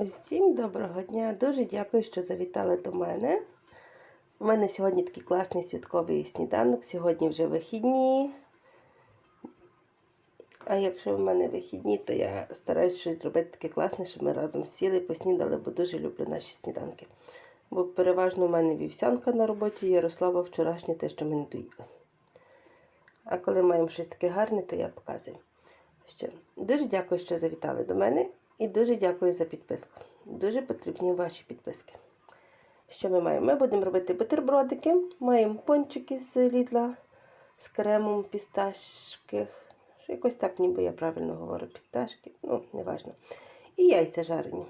Всім доброго дня! Дуже дякую, що завітали до мене. У мене сьогодні такий класний святковий сніданок. Сьогодні вже вихідні. А якщо в мене вихідні, то я стараюсь щось зробити таке класне, щоб ми разом сіли, і поснідали, бо дуже люблю наші сніданки. Бо переважно в мене вівсянка на роботі, Ярослава вчорашнє те, що ми не доїли. А коли маємо щось таке гарне, то я показую. Що дуже дякую, що завітали до мене. І дуже дякую за підписку. Дуже потрібні ваші підписки. Що ми маємо? Ми будемо робити бутербродики. Маємо пончики з лідла з кремом пісташки. Що Якось так, ніби я правильно говорю, пісташки. Ну, неважно. І яйця жарені.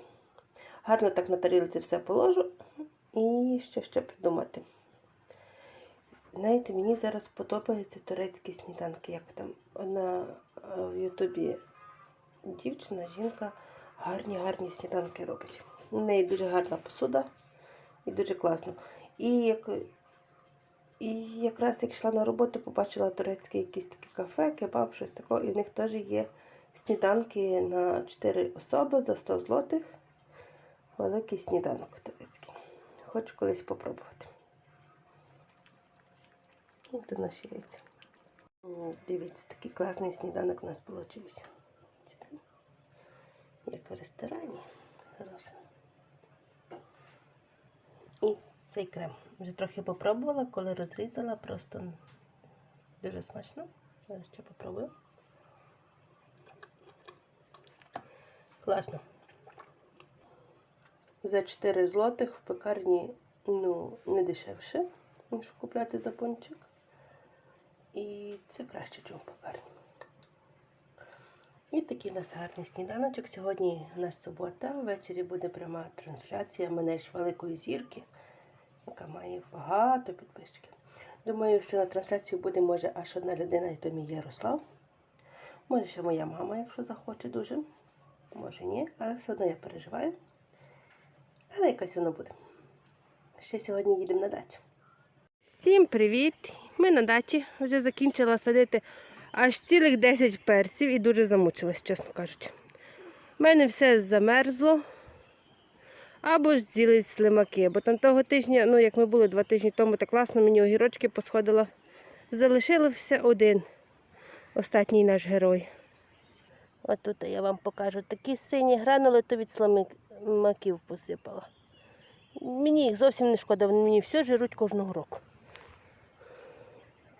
Гарно так на тарілці все положу. І що ще придумати. Знаєте, мені зараз подобаються турецькі сніданки. Як там одна е, в Ютубі дівчина, жінка гарні, гарні сніданки робить. У неї дуже гарна посуда і дуже класно. І як, і якраз як йшла на роботу, побачила турецьке якісь таке кафе, кебаб, щось такого, і в них теж є сніданки на 4 особи за 100 злотих. Великий сніданок турецький. Хочу колись спробувати. Ось наші яйця. Дивіться, такий класний сніданок у нас вийшов. Як в ресторані. Хороше. І цей крем. Вже трохи попробувала, коли розрізала, просто дуже смачно. Зараз ще попробую. Класно. За 4 злотих в пекарні ну, не дешевше, ніж купляти за пончик. І це краще, ніж в пекарні. І такий у нас гарний сніданочок. Сьогодні у нас субота, ввечері буде пряма трансляція мене ж великої зірки, яка має багато підписчиків. Думаю, що на трансляцію буде може аж одна людина, і то мій Ярослав. Може ще моя мама, якщо захоче дуже. Може ні, але все одно я переживаю. Але якось воно буде. Ще сьогодні їдемо на дачу. Всім привіт! Ми на дачі вже закінчила садити аж цілих 10 перців і дуже замучилась, чесно кажучи. У мене все замерзло. Або ж з'їли слимаки, бо там того тижня, ну як ми були два тижні тому, так класно мені огірочки посходила. Залишився один остатній наш герой. От тут я вам покажу. Такі сині гранули, то від слимаків посипала. Мені їх зовсім не шкода, вони мені все жируть кожного року.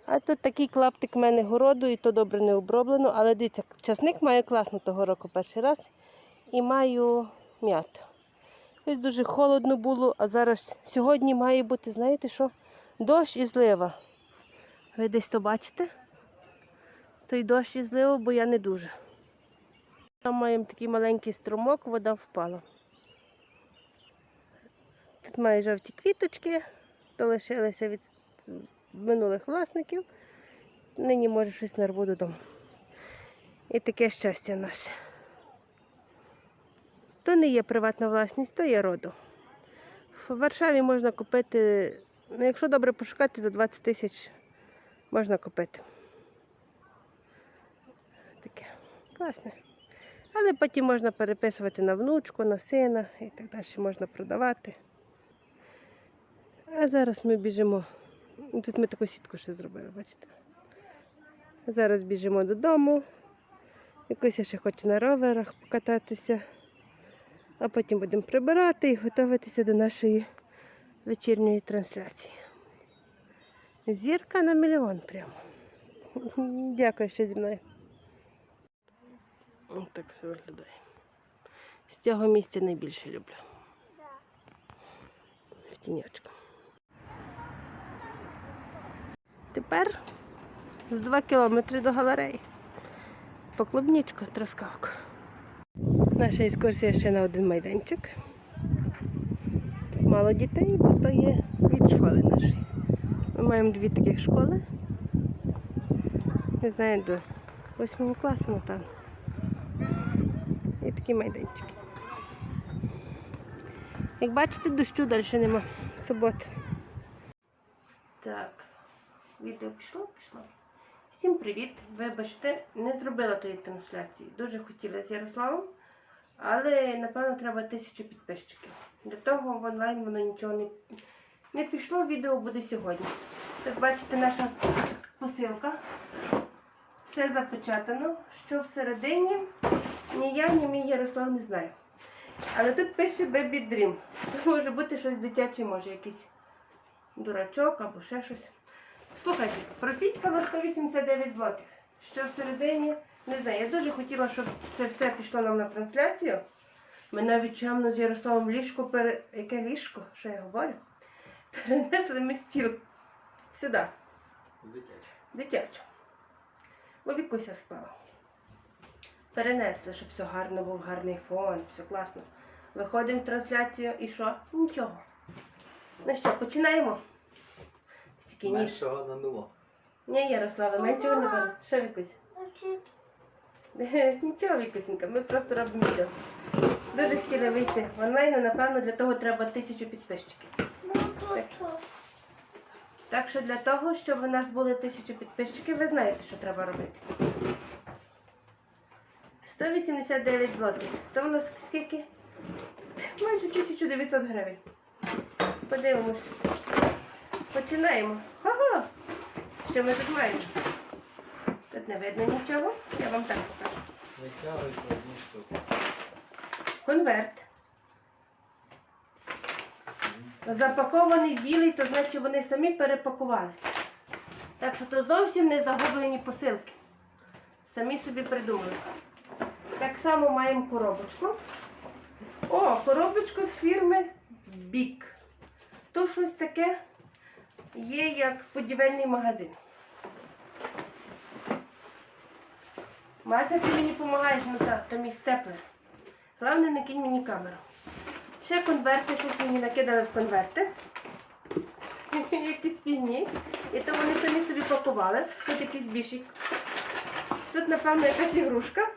А тут такий клаптик в мене городу, і то добре не оброблено, але дивіться, часник маю класно того року перший раз. І маю м'яту. Ось дуже холодно було, а зараз сьогодні має бути, знаєте що? Дощ і злива. Ви десь то бачите? Той дощ і злива, бо я не дуже. Там маємо такий маленький струмок, вода впала. Тут має жовті квіточки, то лишилися від минулих власників. Нині може щось нарву додому. І таке щастя наше. То не є приватна власність, то є роду. В Варшаві можна купити, ну якщо добре пошукати, за 20 тисяч можна купити. Таке класне. Але потім можна переписувати на внучку, на сина і так далі можна продавати. А зараз ми біжимо. Тут ми таку сітку ще зробили, бачите. Зараз біжимо додому. Якось я ще хочу на роверах покататися. А потім будемо прибирати і готуватися до нашої вечірньої трансляції. Зірка на мільйон прямо. Дякую, що зі мною. Ось так все виглядає. З цього місця найбільше люблю. В тіньочку. Тепер з 2 кілометри до галереї. По клубнічку. Наша екскурсія ще на один майданчик. Тут мало дітей, бо то є від школи нашої. Ми маємо дві таких школи. Не знаю, до 8 класу, напевно. І такі майданчики. Як бачите, дощу далі нема. Субота. Так, відео пішло, пішло. Всім привіт! Вибачте, не зробила тої трансляції. Дуже хотіла з Ярославом, Але, напевно, треба тисячу підписчиків. Для того в онлайн воно нічого не, не пішло. Відео буде сьогодні. Тут бачите, наша посилка. Все запечатано. Що всередині, ні я, ні мій Ярослав не знаю. Але тут пише Baby Dream. Це може бути щось дитяче, може якийсь дурачок або ще щось. Слухайте, профітькало 189 злотих. Що всередині, не знаю. Я дуже хотіла, щоб це все пішло нам на трансляцію. Ми навіть чемно з Ярославом ліжко пере... Яке ліжко? Що я говорю? Перенесли ми стіл сюди, Дитяче. дитячу. Бо Вікуся спала. Перенесли, щоб все гарно був гарний фон, все класно. Виходимо в трансляцію і що? Нічого. Ну що, починаємо? Стільки ніж. Меншого намило. Ні, Ярослава, ми нічого не беремо. Що Вікусь? Нічого, Вікусінька, ми просто робимо відео. Дуже хотіли вийти в онлайн, напевно, для того треба тисячу підписчиків. Так що для того, щоб у нас були тисячу підписчиків, ви знаєте, що треба робити. 189 злотих. То у нас скільки? Майже 1900 гривень. Подивимося. Починаємо. Ого! Що ми тут маємо? Тут не видно нічого. Я вам так покажу. Витягують одну штуку. Конверт. Запакований білий, то значить вони самі перепакували. Так що то зовсім не загублені посилки. Самі собі придумали. Так само маємо коробочку. О, коробочку з фірми Бік. То щось таке є як будівельний магазин. Мася, ти мені допомагаєш, ну так, то мій степлер. Головне, не кинь мені камеру. Ще конверти, щось мені накидали в конверти. Якісь фігні. І то вони самі собі пакували. Тут якийсь бішик. Тут, напевно, якась ігрушка.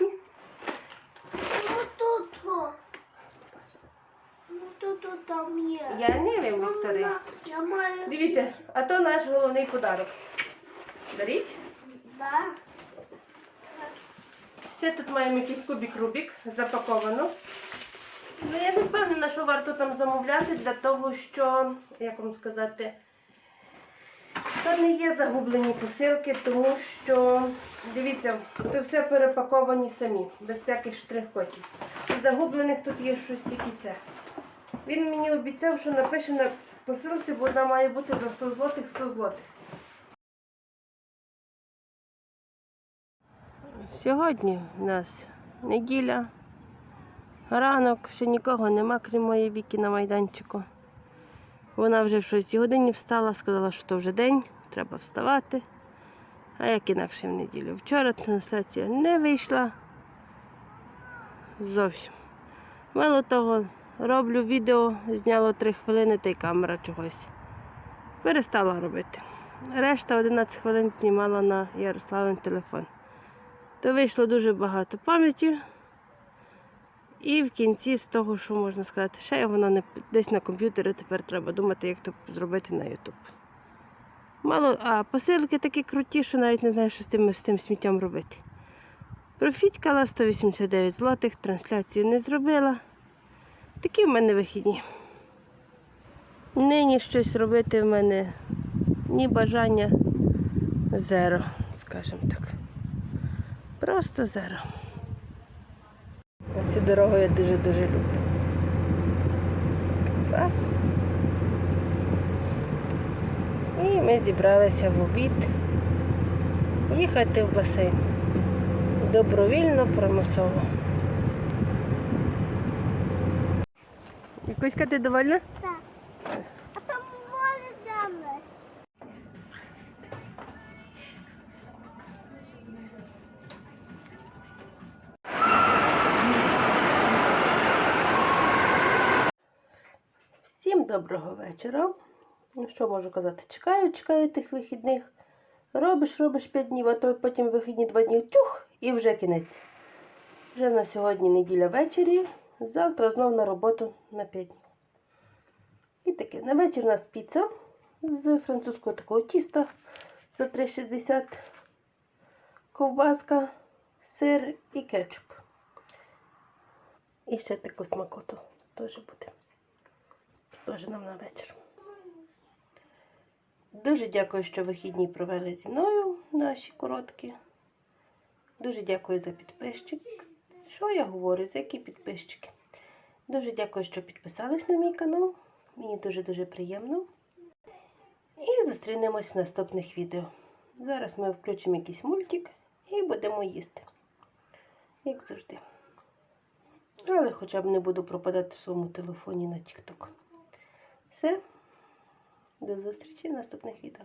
Ну тут. о. Ну тут о, там є. Я не wiem, Вікторія. Мама, Я маю. Дивіться, а то наш головний подарок. Беріть. Да. Ще тут маємо якийсь кубик Рубік запаковано. Ну, я не впевнена, що варто там замовляти для того, що, як вам сказати, то не є загублені посилки, тому що, дивіться, то все перепаковані самі, без всяких штрих-котів. Загублених тут є щось тільки це. Він мені обіцяв, що напише на посилці, вона має бути за 100 злотих 100 злотих. Сьогодні у нас неділя, ранок, ще нікого нема, крім моєї віки на майданчику. Вона вже в 6 годині встала, сказала, що то вже день, треба вставати. А як інакше в неділю. Вчора трансляція не вийшла. Зовсім. Мало того, роблю відео, зняло 3 хвилини та й камера чогось. Перестала робити. Решта 11 хвилин знімала на Ярославин телефон то вийшло дуже багато пам'яті. І в кінці з того, що можна сказати, ще воно не десь на комп'ютері тепер треба думати, як то зробити на YouTube. Мало, а посилки такі круті, що навіть не знаю, що з тим, з тим сміттям робити. Профітькала 189 злотих, трансляцію не зробила. Такі в мене вихідні. Нині щось робити в мене ні бажання зеро, скажімо так. Просто зеро. Цю дорогу я дуже-дуже люблю. Клас. І ми зібралися в обід їхати в басейн. Добровільно, примусово. Якуська, ти довольна? Так. А там море даме. Всім доброго вечора. Ну, що можу казати? Чекаю, чекаю тих вихідних. Робиш, робиш 5 днів, а то потім вихідні 2 дні чух і вже кінець. Вже на сьогодні неділя ввечері. Завтра знов на роботу на 5 днів. І таке. На вечір у нас піца з французького такого тіста за 3,60 ковбаска, сир і кетчуп. І ще таку смакоту теж буде. Теж нам на вечір. Дуже дякую, що вихідні провели зі мною наші короткі. Дуже дякую за підписчик. Що я говорю? За які підписчики? Дуже дякую, що підписались на мій канал. Мені дуже-дуже приємно. І зустрінемось в наступних відео. Зараз ми включимо якийсь мультик і будемо їсти. Як завжди. Але хоча б не буду пропадати в своєму телефоні на TikTok. Все. До зустрічі в наступних відео.